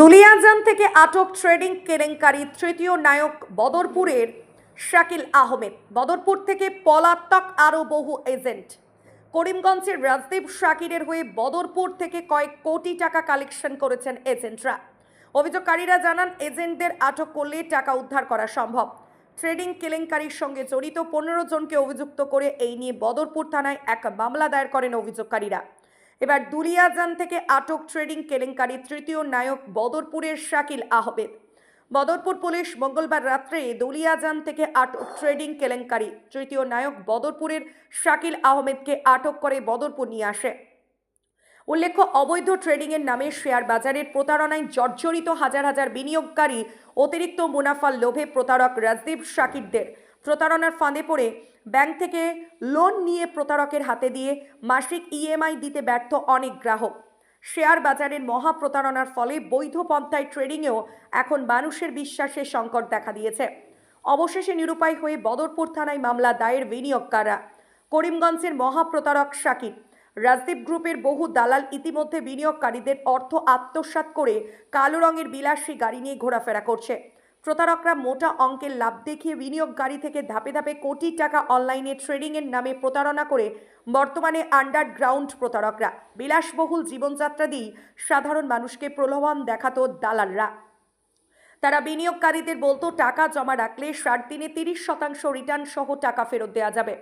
দুলিয়াজান থেকে আটক ট্রেডিং কেলেঙ্কারি তৃতীয় নায়ক বদরপুরের শাকিল আহমেদ। বদরপুর থেকে পলাতক আরও বহু এজেন্ট। করিমগঞ্জের রাজদীপ শাকিরের হয়ে বদরপুর থেকে কয়েক কোটি টাকা কালেকশন করেছেন এজেন্টরা। অভিযোগকারীরা জানান, এজেন্টদের আটক করলে টাকা উদ্ধার করা সম্ভব। ট্রেডিং কেলেঙ্কারির সঙ্গে জড়িত পনেরো জনকে অভিযুক্ত করে এই নিয়ে বদরপুর থানায় এক মামলা দায়ের করেন অভিযোগকারীরা। এবার দুলিয়াজান থেকে আটক ট্রেডিং কেলেঙ্কারি, তৃতীয় নায়ক বদরপুরের শাকিল আহমেদ। বদরপুর পুলিশ মঙ্গলবার রাত্রে দুলিয়াজান থেকে আটক ট্রেডিং কেলেঙ্কারি, তৃতীয় নায়ক বদরপুরের শাকিল আহমেদকে আটক করে বদরপুর নিয়ে আসে। উল্লেখ্য, অবৈধ ট্রেডিংয়ের নামে শেয়ার বাজারের প্রতারণায় জর্জরিত হাজার হাজার বিনিয়োগকারী অতিরিক্ত মুনাফার লোভে প্রতারক রাজদীপ শাকিরদের। প্রতারণার ফাঁদে পড়ে ব্যাংক থেকে লোন নিয়ে প্রতারকের হাতে দিয়ে মাসিক ইএমআই দিতে ব্যর্থ অনেক গ্রাহক। শেয়ার বাজারের মহা প্রতারণার ফলে বৈধ পন্থায় ট্রেডিংয়েও এখন মানুষের বিশ্বাসের সংকট দেখা দিয়েছে। অবশেষে নিরুপায় হয়ে বদরপুর থানায় মামলা দায়ের বিনিয়োগকাররা। করিমগঞ্জের মহাপ্রতারক শাকির রাজদীপ গ্রুপের বহু দালাল ইতিমধ্যে বিনিয়োগকারীদের অর্থ আত্মসাৎ করে কালো রঙের বিলাসী গাড়ি নিয়ে ঘোরাফেরা করছে। প্রতারকরা মোটা অঙ্কের লাভ দেখিয়ে বিনিয়োগকারী থেকে ধাপে ধাপে কোটি টাকা অনলাইনে ট্রেডিংয়ের নামে প্রতারণা করে বর্তমানে আন্ডারগ্রাউন্ড প্রতারকরা। বিলাসবহুল জীবনযাত্রা দিয়েই সাধারণ মানুষকে প্রলোভন দেখাতো দালালরা। তারা বিনিয়োগকারীদের বলতো, টাকা জমা রাখলে ষাট দিনে তিরিশ শতাংশ রিটার্ন সহ টাকা ফেরত দেওয়া যাবে।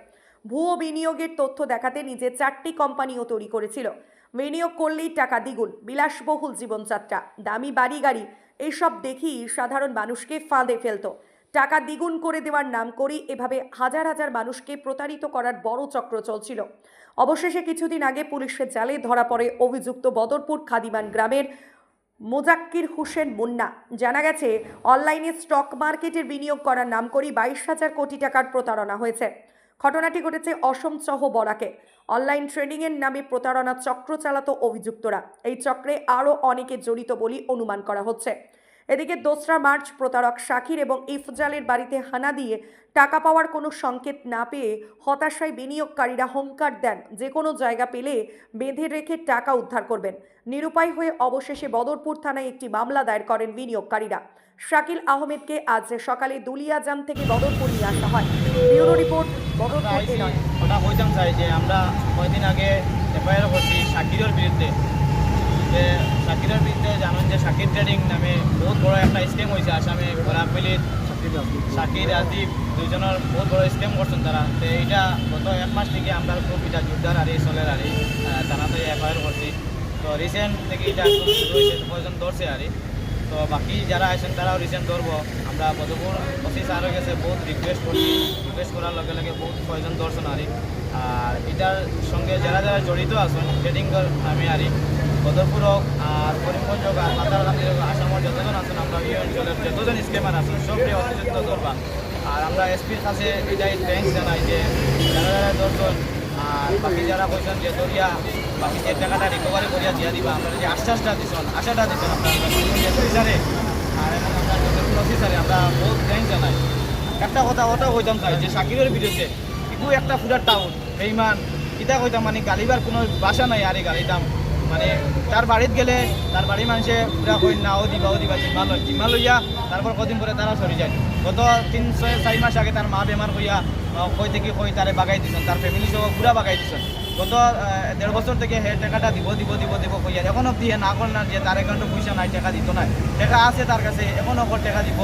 ভুয়ো বিনিয়োগের তথ্য দেখাতে নিজে চারটি কোম্পানিও তৈরি করেছিল। বিনিয়োগ করলেই টাকা দ্বিগুণ। বিলাসবহুল জীবনযাত্রা। দামি বাড়ি গাড়ি এইসব দেখেই সাধারণ মানুষকে ফাঁদে ফেলতো। টাকা দ্বিগুণ করে দেওয়ার নাম করেই এভাবে হাজার হাজার মানুষকে প্রতারিত করার বড় চক্র চলছিল। অবশেষে কিছুদিন আগে পুলিশের জালে ধরা পড়ে অভিযুক্ত বদরপুর খাদিমান গ্রামের মোজাক্কির হোসেন মুন্না। জানা গেছে, অনলাইনে স্টক মার্কেটের বিনিয়োগ করার নাম করেই বাইশ হাজার কোটি টাকার প্রতারণা হয়েছে। ঘটনাটি ঘটেছে অসম সহ বরাকে। অনলাইন ট্রেডিংয়ের নামে প্রতারণা চক্র চালাতো অভিযুক্তরা। এই চক্রে আরও অনেকে জড়িত বলে অনুমান করা হচ্ছে। এদিকে দোসরা মার্চ প্রতারক শাকির এবং ইফজালের বাড়িতে হানা দিয়ে টাকা পাওয়ার কোনো সংকেত না পেয়ে হতাশায় বিনিয়োগকারীরা হুঙ্কার দেন। যে কোনো জায়গা পেলে বেঁধে রেখে টাকা উদ্ধার করবেন। নিরুপায় হয়ে অবশেষে বদরপুর থানায় একটি মামলা দায়ের করেন বিনিয়োগকারীরা। শাকিল আহমেদকে আজ সকালে দুলিয়াজান থেকে বদরপুর নিয়ে আসা হয়। ব্যুরো রিপোর্ট বদরপুর আইসি এনয় ওটা কইতাম চাই যে আমরা কয়দিন আগে এফআইআর করছি শাকিরের বিরুদ্ধে। যে শাকিরের বিরুদ্ধে জানেন যে শাকির ট্রেডিং নামে বহুত বড় একটা স্ক্যাম হয়েছে আসামে বরাকবিলির শাকির রাজদীপ দুইজনের বহুত বড় স্ক্যাম করছেন তারা। তো এইটা গত এক মাস থেকে আমরা খুব এটা জোরদার আরে চলের আরে থানাতে এফআইআর করছি। তো রিসেন্ট থেকে এটা শুরু হয়েছে ধরছে আরে তো বাকি যারা আছেন, তারাও রিসেন্ট ধরবো আমরা বদপুর অফিস আরও গেছে, বহুত রিকোয়েস্ট করছি। রিকোয়েস্ট করার লগে লগে বহুত কয়েকজন দর্শন আরি আর এটার সঙ্গে যারা যারা জড়িত আছেন ট্রেডিং নামে আরি বদরপুর হোক আর করিমগঞ্জ হোক আর মাতারকান্দি হোক আসামের যতজন আছেন, আমরা এই অঞ্চলের যতজন স্কেমার আছেন সবটাই অতিযুক্ত ধরবা আর আমরা এসপির কাছে এটাই থ্যাংকস জানাই যে, যারা যারা দর্শন, আর বাকি যারা কইছেন যে দরিয়া বাকি যে টাকাটা রিকভারি করিয়া দিয়া দিবা, আমরা যে আশ্বাসটা দিছেন, আশাটা দিছেন আপনারা আমরা বহুত থ্যাংক জানাই। একটা কথা ওটাও কইতাম চাই যে শাকিরের বিরুদ্ধে একটু একটা ফুটার টাউন বেইমান কিতা কইতাম মানে গালিবার কোনো বাসা নাই আর গালিতাম। মানে তার বাড়িত গেলে তার বাড়ির মানুষে পুরা কই না, ও দিবা জিম্মা লয়, জিম্মা লইয়া তারপর কদিন পরে তারা সরি যায়। গত তিন, ছয় চারি মাস আগে তার মা বেমার হইয়া কই থেকে কই তারে বাগাই দিছেন, তার ফ্যামিলি সহ পুরা বাগাই দিছেন। গত দেড় বছর থেকে হে টাকাটা দিব দিব দিব দিব কইয়া এখন অব্দি হে না করেন না যে তার অ্যাকাউন্টে পয়সা নাই টাকা দিত না টাকা আছে তার কাছে এখন ওপর টাকা দিব।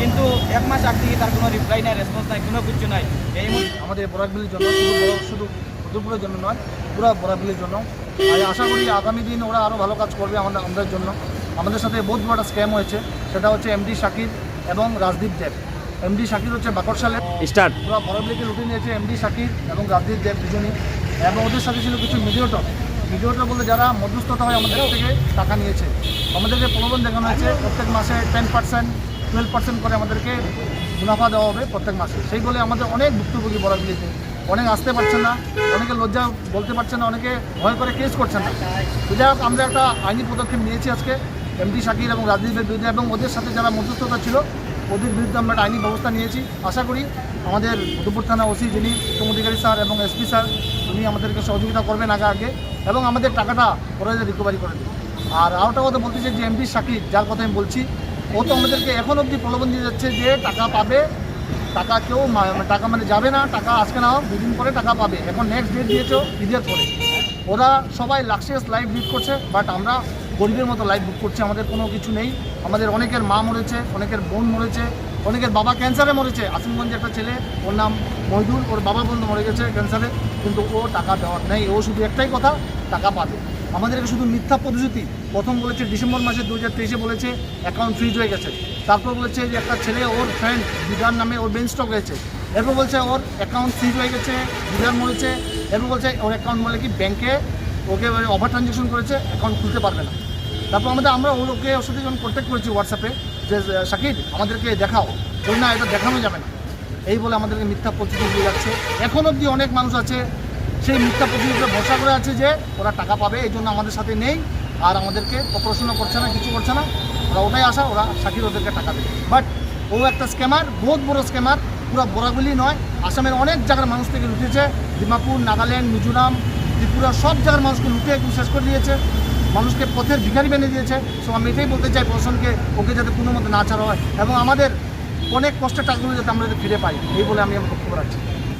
কিন্তু এক মাস আগ থেকে তার কোনো রিপ্লাই নাই রেসপন্স নাই কোনো কিছু নাই। এই আমাদের বরাকবিলির জন্য শুধু শুধু জন্য নয় পুরো বরাকবিলির জন্য। আর আশা করি আগামী দিন ওরা আরও ভালো কাজ করবে আমাদের আমাদের জন্য। আমাদের সাথে বহুত বড় স্ক্যাম হয়েছে। সেটা হচ্ছে এমডি শাকির এবং রাজদীপ দেব। এমডি শাকির হচ্ছে বাকরশালে স্টার্ট পুরো বরাবলিকে লুটে নিয়েছে এমডি শাকির এবং রাজদীপ দেব দুজনই। এবং ওদের সাথে ছিল কিছু মিডিয়েটর মিডিয়েটর বলতে যারা মধ্যস্থতা হয় আমাদের থেকে টাকা নিয়েছে। আমাদেরকে প্রলোভন দেখানো হয়েছে, প্রত্যেক মাসে টেন পার্সেন্ট টুয়েলভ পার্সেন্ট করে আমাদেরকে মুনাফা দেওয়া হবে প্রত্যেক মাসে। সেই বলে আমাদের অনেক ভুক্তভোগী বরাবলিতে অনেক আসতে পারছেন না, অনেকে লজ্জা বলতে পারছেন না, অনেকে ভয় করে কেস করছেন না। তো যাই হোক, আমরা একটা আইনি পদক্ষেপ নিয়েছি আজকে এমডি শাকির এবং রাজদীপের বিরুদ্ধে এবং ওদের সাথে যারা মধ্যস্থতা ছিল, ওদের বিরুদ্ধে আমরা একটা আইনি ব্যবস্থা নিয়েছি। আশা করি আমাদের মধুপুর থানা ওসি যিনি অধিকারী স্যার এবং এসপি স্যার, উনি আমাদেরকে সহযোগিতা করবেন আগে আগে এবং আমাদের টাকাটা পরে রিকভারি করে দেবেন আর আরেকটা কথা বলতে চাই যে এমপি শাকির যার কথা আমি বলছি, ও তো আমাদেরকে এখন অবধি প্রলোভন দিয়ে যাচ্ছে যে টাকা পাবে, টাকা কেউ টাকা মানে যাবে না, টাকা আজকে না দুদিন পরে টাকা পাবে। এখন নেক্সট ডেট দিয়েছ ঈদের পরে। ওরা সবাই লাক্সিয়াস লাইফ লিড করছে বাট আমরা গরিবের মতো লাইফ বুক করছি, আমাদের কোনো কিছু নেই। আমাদের অনেকের মা মরেছে, অনেকের বোন মরেছে অনেকের বাবা ক্যান্সারে মরেছে। আসিমগঞ্জে একটা ছেলে, ওর নাম মহিদুল, ওর বাবা বন্ধু মরে গেছে ক্যান্সারে, কিন্তু ও টাকা দেওয়ার নেই। ও শুধু একটাই কথা, টাকা পাবে। আমাদেরকে শুধু মিথ্যা প্রতিশ্রুতি, প্রথম বলেছে ডিসেম্বর মাসে দু হাজার তেইশে বলেছে অ্যাকাউন্ট ফ্রিজ হয়ে গেছে। তারপর বলেছে যে একটা ছেলে, ওর ফ্রেন্ড দিদার নামে ওর বেঞ্চ স্টক হয়েছে এরপর বলছে ওর অ্যাকাউন্ট ফ্রিজ হয়ে গেছে, দিদার মরেছে। এরপর বলছে ওর অ্যাকাউন্ট বলে কি? ব্যাংকে ওকে ওভার ট্রানজ্যাকশন করেছে অ্যাকাউন্ট খুলতে পারবে না। তারপর আমাদের, আমরা ওর ওকে ওর সাথে যখন কন্ট্যাক্ট করেছি হোয়াটসঅ্যাপে যে শাকিব, আমাদেরকে দেখাও। ওই না, এটা দেখানো যাবে না। এই বলে আমাদেরকে মিথ্যা প্রতিশ্রুতি দিয়ে যাচ্ছে। এখন অবধি অনেক মানুষ আছে, সেই মিথ্যা প্রতিশ্রুতিতে ভরসা করে আছে যে, ওরা টাকা পাবে, এই জন্য আমাদের সাথে নেই। আর আমাদেরকে অপারেশনও করছে না, কিছু করছে না। ওরা ওটাই আসা ওরা শাকির ওদেরকে টাকা দেবে। বাট ও একটা স্ক্যামার বহুত বড় স্ক্যামার পুরো বরাগুলি নয়। আসামের অনেক জায়গার মানুষ থেকে লুটেছে। দিমাপুর নাগাল্যান্ড, মিজোরাম, ত্রিপুরা, সব জায়গার মানুষকে লুটে শেষ করে দিয়েছে। মানুষকে পথের ভিখারি বেঁধে দিয়েছে। সো আমি এটাই বলতে চাই প্রশাসনকে, ওকে যাতে কোনো মতো না ছাড়া হয়। এবং আমাদের অনেক কষ্টের টাকাগুলো যাতে আমরা ফিরে পাই, এই বলে আমি আমার বক্তব্য রাখছি।